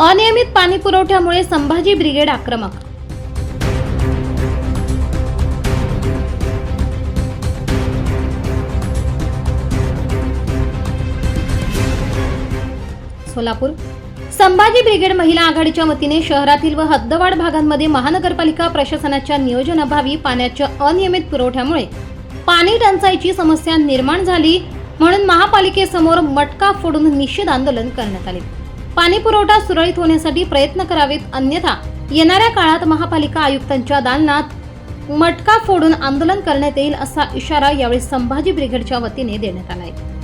अनियमित पाणी पुरवठ्यामुळे संभाजी ब्रिगेड आक्रमक. सोलापूर. संभाजी ब्रिगेड महिला आघाडीच्या वतीने शहरातील व हद्दवाड भागांमध्ये महानगरपालिका प्रशासनाच्या नियोजनाभावी पाण्याच्या अनियमित पुरवठ्यामुळे पाणी टंचाईची समस्या निर्माण झाली म्हणून महापालिकेसमोर मटका फोडून निषेध आंदोलन करण्यात आले. पाणी पुरवठा सुरळीत होण्यासाठी प्रयत्न करावेत अन्यथा येणाऱ्या काळात महापालिका आयुक्तांच्या दालनात मटका फोडून आंदोलन करण्यात येईल असा इशारा यावेळी संभाजी ब्रिगेडच्या वतीने देण्यात आला आहे